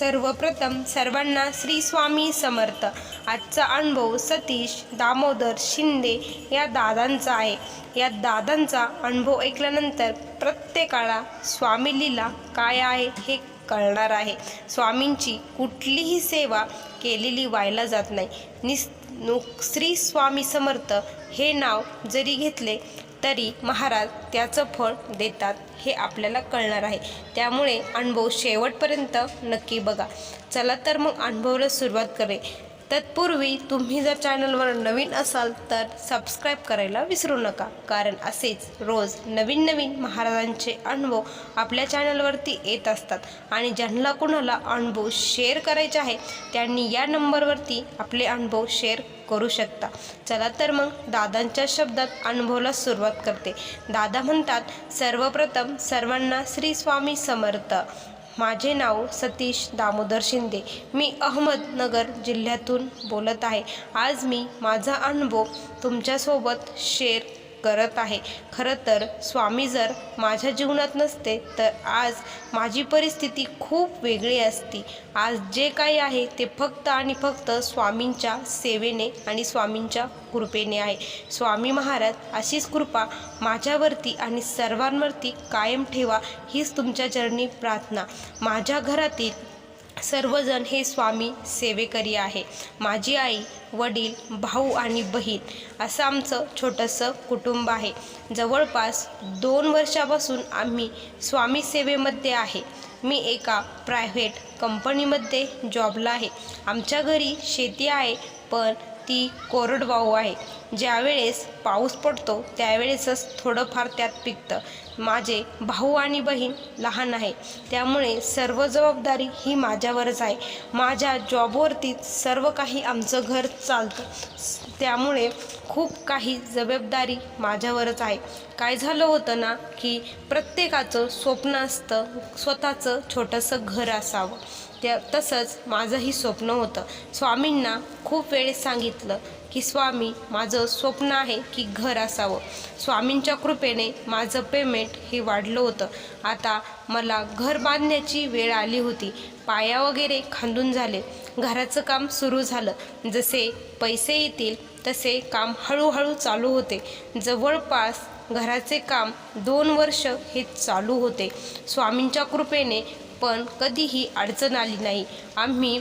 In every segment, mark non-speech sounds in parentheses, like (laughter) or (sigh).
सर्वप्रथम सर्वांना श्री स्वामी समर्थ. आजचा अनुभव सतीश दामोदर शिंदे या दादांचा आहे. या दादांचा अनुभव ऐकल्यानंतर प्रत्येकाला स्वामी लीला काय आहे हे कळणार आहे. स्वामींची कुठलीही सेवा केलेली व्हायला जात नाही. निस नुक श्री स्वामी समर्थ हे नाव जरी घेतले तरी महाराज त्याचं फळ देतात हे आपल्याला कळणार आहे. त्यामुळे अनुभव शेवटपर्यंत नक्की बघा. चला तर मग अनुभवाला सुरुवात करे तत्पूर्वी तुम्ही जर चॅनलवर नवीन असाल तर सबस्क्राईब करायला विसरू नका. कारण असेच रोज नवीन नवीन महाराजांचे अनुभव आपल्या चॅनलवरती येत असतात. आणि ज्यांना कुणाला अनुभव शेअर करायचे आहे त्यांनी या नंबरवरती आपले अनुभव शेअर करू शकता. चला तर मग दादांच्या शब्दात अनुभवाला सुरुवात करते. दादा म्हणतात सर्वप्रथम सर्वांना श्री स्वामी समर्थ. माझे नाव सतीश दामोदर शिंदे. मी अहमदनगर जिल्ह्यातून बोलत आहे. आज मी माझा अनुभव तुमच्यासोबत शेअर करत आहे. खरं तर स्वामी जर माझ्या जीवनात नसते तर आज माझी परिस्थिती खूप वेगळी असती. आज जे काही आहे ते फक्त आणि फक्त स्वामींच्या सेवेने आणि स्वामींच्या कृपेने आहे. स्वामी महाराज अशीच कृपा माझ्यावरती आणि सर्वांवरती कायम ठेवा हीच तुमच्या चरणी प्रार्थना. माझ्या घरातील सर्वजण हे स्वामी सेवेकरी आहे. माझी आई वडील भाऊ आणि बहीण असं आमचं छोटंसं कुटुंब आहे. जवळपास दोन वर्षापासून आम्ही स्वामी सेवेमध्ये आहे. मी एका प्रायव्हेट कंपनीमध्ये जॉबला आहे. आमच्या घरी शेती आहे पण ती कोरडवाहू आहे. ज्यावेळेस पाऊस पडतो त्यावेळेसच थोडंफार त्यात पिकतं. माझे भाऊ आणि बहीण लहान आहे. त्यामुळे सर्व जबाबदारी ही माझ्यावरच आहे. माझ्या जॉबवरती सर्व काही आमचं घर चालतं. त्यामुळे खूप काही जबाबदारी माझ्यावरच आहे. काय झालं होतं ना की प्रत्येकाचं स्वप्न असतं स्वतःचं छोटंसं घर असावं. त्या तसंच माझंही स्वप्न होतं. स्वामींना खूप वेळेस सांगितलं की स्वामी माझं स्वप्न आहे की घर असावं. स्वामींच्या कृपेने माझं पेमेंट हे वाढलं होतं. आता मला घर बांधण्याची वेळ आली होती. पाया वगैरे खांदून झाले. घराचं काम सुरू झालं. जसे पैसे येतील तसे काम हळूहळू चालू होते. जवळपास घराचे काम दोन वर्ष हे चालू होते. स्वामींच्या कृपेने पण कधीही अडचण आली नाही. आम्ही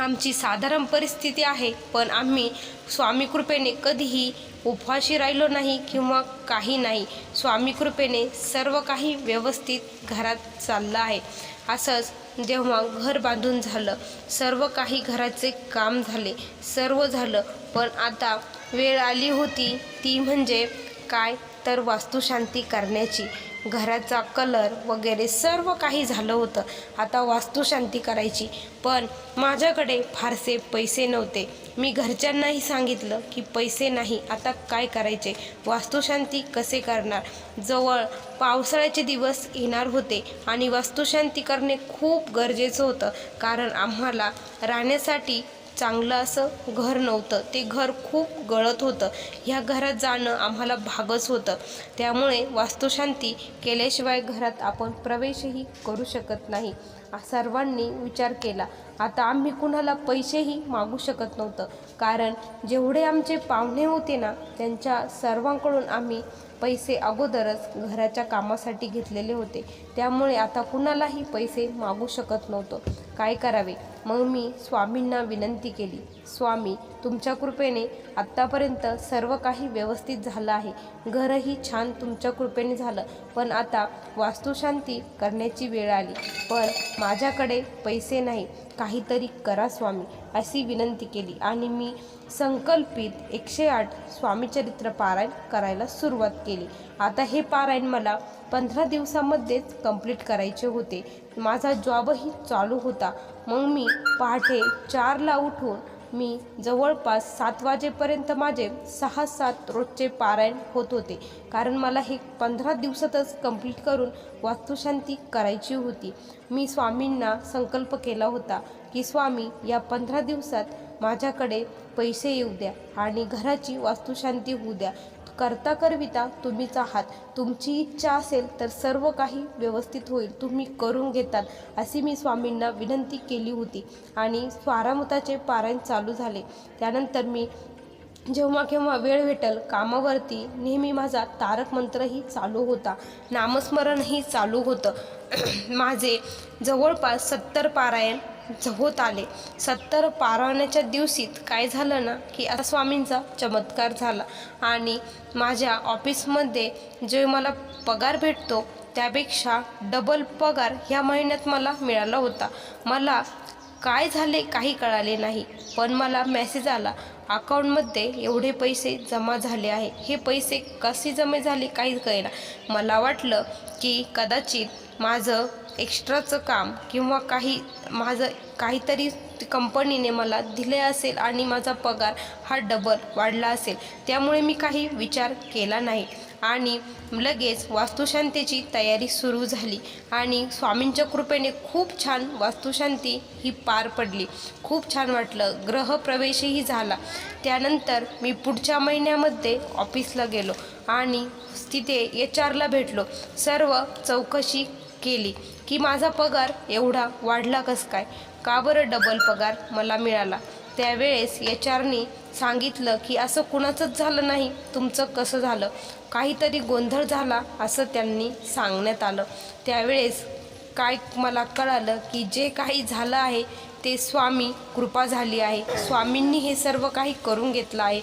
आमची साधारण परिस्थिती आहे पण आम्ही स्वामी कृपेने कधीही उपवाशी राहिलो नाही किंवा काही नाही. स्वामी कृपेने सर्व काही व्यवस्थित घरात चाललं आहे. असंच जेव्हा घर बांधून झालं सर्व काही घराचे काम झाले सर्व झालं पण आता वेळ आली होती ती म्हणजे काय? तर वास्तुशांती करण्याची. घराचा कलर वगैरे सर्व काही झालं होतं. आता वास्तुशांती करायची. पण माझ्याकडे फारसे पैसे नव्हते. मी घरच्यांनाही सांगितलं की पैसे नाही आता काय करायचे? वास्तुशांती कसे करणार? जवळ पावसाळ्याचे दिवस येणार होते आणि वास्तुशांती करणे खूप गरजेचं होतं. कारण आम्हाला राहण्यासाठी चांगलं असं घर नव्हतं. ते घर खूप गळत होतं. ह्या घरात जाणं आम्हाला भागच होतं. त्यामुळे वास्तुशांती केल्याशिवाय घरात आपण प्रवेशही करू शकत नाही. सर्वांनी विचार केला. आता आम्ही कुणाला पैसेही मागू शकत नव्हतं. कारण जेवढे आमचे पाहुणे होते ना त्यांच्या सर्वांकडून आम्ही पैसे अगोदरच घराच्या कामासाठी घेतलेले होते. त्यामुळे आता कुणालाही पैसे मागू शकत नव्हतो. काय करावे? मग मी स्वामींना विनंती केली स्वामी तुमच्या कृपेने आत्तापर्यंत सर्व काही व्यवस्थित झालं आहे. घरही छान तुमच्या कृपेने झालं. पण आता वास्तुशांती करण्याची वेळ आली. पण माझ्याकडे पैसे नाही. काहीतरी करा स्वामी अशी विनंती केली. आणि मी संकल्पित एकशे आठ स्वामीचरित्र पारायण करायला सुरुवात केली. आता हे पारायण मला पंधरा दिवसामध्येच कंप्लीट करायचे होते. माझा जॉबही चालू होता. मग मी पहाटे चारला उठून मी जवळपास सात वाजेपर्यंत माझे सहा सात रोजचे पारायण होत होते. कारण मला हे पंधरा दिवसातच कंप्लीट करून वास्तुशांती करायची होती. मी स्वामींना संकल्प केला होता की स्वामी या पंधरा दिवसात माझ्याकडे पैसे येऊ द्या आणि घराची वास्तुशांती होऊ द्या. करता करविता तुम्हीच आहात तुमची इच्छा असेल तर सर्व काही व्यवस्थित होईल. तुम्ही करून घेतात अशी मी स्वामींना विनंती केली होती आणि स्वारामृताचे पारायण चालू झाले. त्यानंतर मी जेव्हा केव्हा वेळ भेटेल कामावरती नेहमी माझा तारक मंत्रही चालू होता. नामस्मरणही चालू होतं. (clears throat) माझे जवळपास सत्तर पारायण होत आले. सत्तर पारवण्याच्या दिवशीत काय झालं ना की आता स्वामींचा चमत्कार झाला. आणि माझ्या ऑफिसमध्ये जे मला पगार भेटतो त्यापेक्षा डबल पगार ह्या महिन्यात मला मिळाला होता. मला काय झाले काही कळाले नाही पण मला मेसेज आला अकाउंटमध्ये एवढे पैसे जमा झाले आहे. हे पैसे कसे जमे झाले काहीच कळेना. मला वाटलं की कदाचित माझं एक्स्ट्राचं काम किंवा काही माझं काहीतरी कंपनीने मला दिले असेल आणि माझा पगार हा डबल वाढला असेल त्यामुळे मी काही विचार केला नाही. आणि लगेच वास्तुशांतीची तयारी सुरू झाली आणि स्वामींच्या कृपेने खूप छान वास्तुशांती ही पार पडली. खूप छान वाटलं. ग्रहप्रवेशही झाला. त्यानंतर मी पुढच्या महिन्यामध्ये ऑफिसला गेलो आणि तिथे एच आरला भेटलो. सर्व चौकशी केली की माझा पगार एवढा वाढला कसं काय? का बरं डबल पगार मला मिळाला? त्यावेळेस एच आरनी सांगितलं की असं कुणाचंच झालं नाही तुमचं कसं झालं? काहीतरी गोंधळ झाला असं त्यांनी सांगण्यात आलं. त्यावेळेस काय मला कळालं की जे काही झालं आहे ते स्वामी कृपा झाली आहे. स्वामींनी हे सर्व काही करून घेतलं आहे.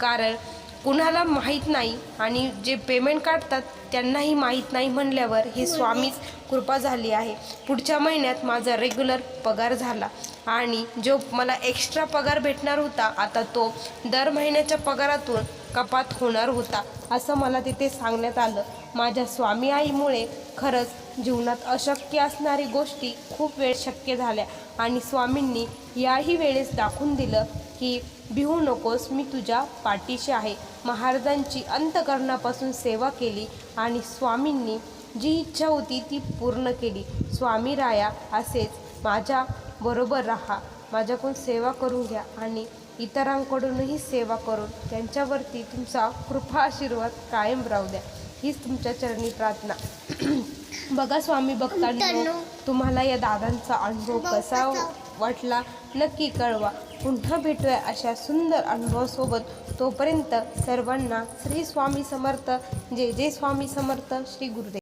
कारण कुणाला माहीत नाही आणि जे पेमेंट काढतात त्यांनाही माहीत नाही म्हणल्यावर हे स्वामीच कृपा झाली आहे. पुढच्या महिन्यात माझा रेग्युलर पगार झाला. आणि जो मला एक्स्ट्रा पगार भेटणार होता आता तो दर महिन्याच्या पगारातून कपात होणार होता असं मला तिथे सांगण्यात आलं. माझ्या स्वामी आईमुळे खरंच जीवनात अशक्य असणारी गोष्टी खूप वेळ शक्य झाल्या आणि स्वामींनी याही वेळेस दाखवून दिलं की भिवू नकोस मी तुझ्या पाठीशी आहे. महाराजांची अंतकरणापासून सेवा केली आणि स्वामींनी जी इच्छा होती ती पूर्ण केली. स्वामी राया असेच माझ्या बरोबर राहा. माझ्याकडून सेवा करून घ्या आणि इतरांकडूनही सेवा करून त्यांच्यावरती तुमचा कृपा आशीर्वाद कायम राहू द्या. हीच तुमच्या चरणी प्रार्थना. (clears throat) बघा स्वामी भक्तांनो तुम्हाला या दादांचा अनुभव कसा वाटला? नक्की कळवा. पुन्हा भेटूया अशा सुंदर अनुभवासोबत. तोपर्यंत सर्वांना श्री स्वामी समर्थ. जय जय स्वामी समर्थ. श्री गुरुदेव.